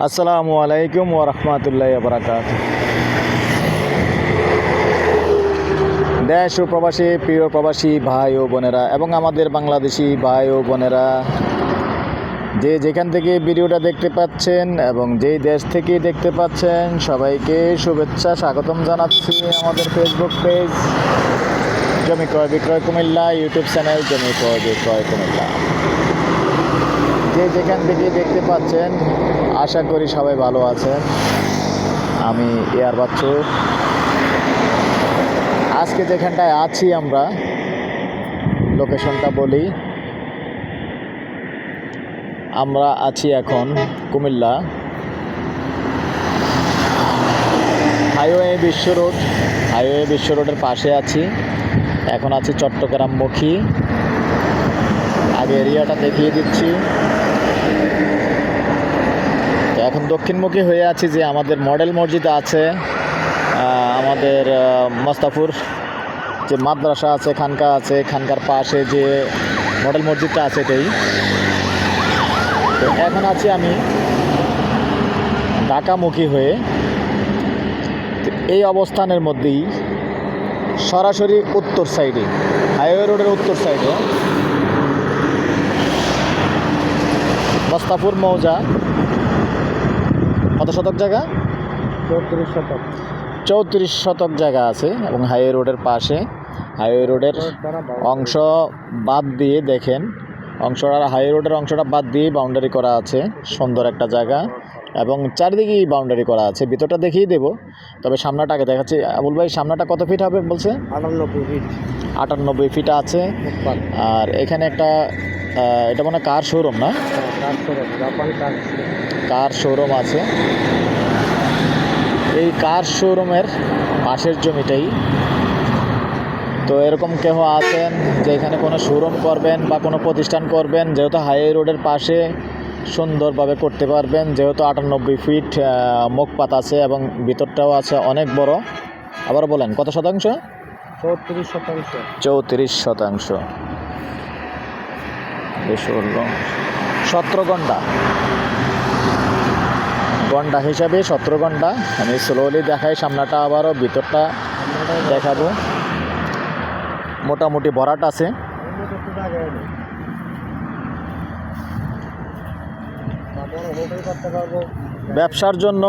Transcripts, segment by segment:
আসসালামু আলাইকুম ওরহমতুল্লাহ বারাকাত দেশ ও প্রবাসী, প্রিয় প্রবাসী, ভাই ও বোনেরা এবং আমাদের বাংলাদেশি ভাই ও বোনেরা, যে যেখান থেকে ভিডিওটা দেখতে পাচ্ছেন এবং যেই দেশ থেকে দেখতে পাচ্ছেন, সবাইকে শুভেচ্ছা, স্বাগতম জানাচ্ছি আমাদের ফেসবুক পেজ জমি ক্রয় বিক্রয় কুমিল্লা ইউটিউব চ্যানেল জমি ক্রয় বিক্রয় কুমিল্লা। যে যেখান থেকে দেখতে পাচ্ছেন আশা করি সবাই ভালো আছেন। আমি এয়ার বাচ্চু। আজকে যেখানটায় আছি আমরা, লোকেশনটা বলি। আমরা আছি এখন Comilla. Highway Bishwa road, highway Bishwa রোডের পাশে আছি। এখন আছি চট্টগ্রামমুখী আগে এরিয়াটা দেখিয়ে দিচ্ছি। এখন দক্ষিণমুখী হয়ে আছি যে আমাদের মডেল মসজিদ আছে আমাদের মস্তাফুর যে মাদ্রাসা আছে, খানকা আছে, খানকার পাশে যে মডেল মসজিদটা আছে এটাই। তো এখন আছি আমি ঢাকামুখী হয়ে। এই অবস্থানের মধ্যেই সরাসরি উত্তর সাইডে, হাইওয়ে রোডের উত্তর সাইডে মস্তাফুর মৌজা কত শতক জায়গা? চৌত্রিশ শতক। চৌত্রিশ শতক জায়গা আছে এবং হাইওয়ে রোডের পাশে। হাইওয়ে রোডের অংশ বাদ দিয়ে দেখেন। অংশটা হাইওয়ে রোডের অংশটা বাদ দিয়ে বাউন্ডারি করা আছে। সুন্দর একটা জায়গা। এবং চারিদিকেই বাউন্ডারি করা আছে। ভিতরটা দেখিয়ে দেবো। তবে সামনাটাকে দেখাচ্ছি। আবুল ভাই সামনাটা কত ফিট হবে বলছে? আটানব্বই ফিট আটানব্বই ফিট আছে। আর এখানে একটা এটা মনে হয় কার শোরুম না? করে কার শোরুম আছে। এই কার শোরুমের পাশের জমিটাই। তো এরকম কেহ আছেন যে এখানে কোনো শোরুম করবেন বা কোনো প্রতিষ্ঠান করবেন যেহেতু হাইওয়ে রোডের পাশে সুন্দরভাবে করতে পারবেন যেহেতু আটানব্বই ফিট মুখপাত আছে এবং ভিতরটাও আছে অনেক বড়। আবার বলেন কত শতাংশ? চৌত্রিশ শতাংশ। চৌত্রিশ শতাংশ। সতেরো ঘণ্টা। ঘণ্টা হিসাবে সতেরো ঘণ্টা। আমি স্লোলি দেখাই, সামনাটা আবারও, ভিতরটা দেখাবো। মোটামুটি ভরাট আছে। ব্যবসার জন্য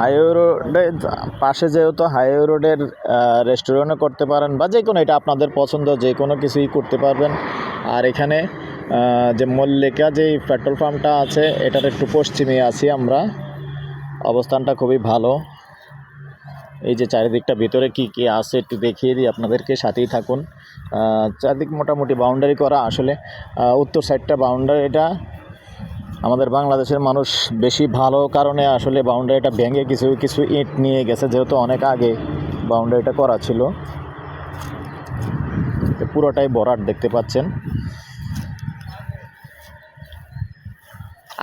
হাইওয়ে রোডের পাশে যেহেতু হাইওয়ে রোডের রেস্টুরেন্টও করতে পারেন বা যে কোনো এটা আপনাদের পছন্দ যে কোনো কিছুই করতে পারবেন। আর এখানে যে মল্লিকা যে পেট্রোল পাম্পটা আছে, এটার একটু পশ্চিমে আছি আমরা। অবস্থানটা খুবই ভালো। এই যে চারিদিকটা, ভিতরে কি কি আছে একটু দেখিয়ে দিই আপনাদেরকে, সাথেই থাকুন। চারদিক মোটামুটি বাউন্ডারি করা আসলে। উত্তর সাইডটা বাউন্ডারিটা আমাদের বাংলাদেশের মানুষ বেশি ভালো কারণে আসলে বাউন্ডারিটা ভেঙে কিছু কিছু ইট নিয়ে গেছে, যেহেতু অনেক আগে বাউন্ডারিটা করা ছিল। পুরোটাই বরাট দেখতে পাচ্ছেন।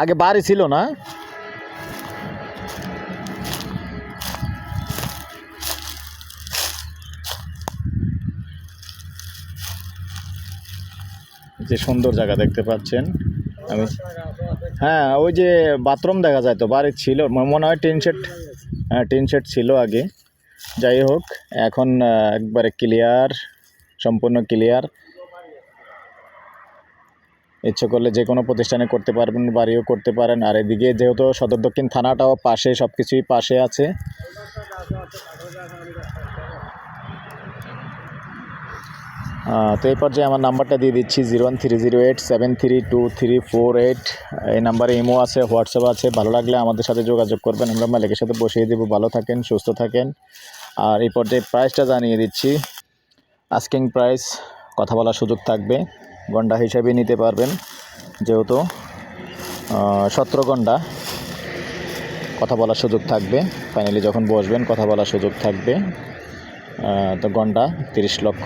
আগে বাড়ি ছিল না। যে সুন্দর জায়গা দেখতে পাচ্ছেন। আমি হ্যাঁ ওই যে বাথরুম দেখা যায় তো, বাড়ির ছিল মনে হয় টিন শেড হ্যাঁ টিন শেড ছিল আগে। যাই হোক, এখন একবারে ক্লিয়ার, সম্পূর্ণ ক্লিয়ার। ইচ্ছে করলে যে কোনো প্রতিষ্ঠানে করতে পারবেন, বাড়িও করতে পারেন। আর এদিকে যেহেতু সদর দক্ষিণ থানাটাও পাশে সব কিছুই পাশে আছে। তো এই পর্যায়ে আমার নাম্বারটা দিয়ে দিচ্ছি zero one three zero eight seven three two three four eight. এই নাম্বারে ইমো আছে, হোয়াটসঅ্যাপ আছে, ভালো লাগলে আমাদের সাথে যোগাযোগ করবেন। আমরা মালিকের সাথে বসিয়ে দেবো। ভালো থাকেন, সুস্থ থাকেন। আর এই পর্যায়ে প্রাইসটা জানিয়ে দিচ্ছি। আস্কিং প্রাইস কথা বলার সুযোগ থাকবে। গন্ডা হিসাবে নিতে পারবেন, যেহেতু সতেরো ঘণ্টা কথা বলার সুযোগ থাকবে। ফাইনালি যখন বসবেন, কথা বলার সুযোগ থাকবে। তো গন্ডা তিরিশ লক্ষ।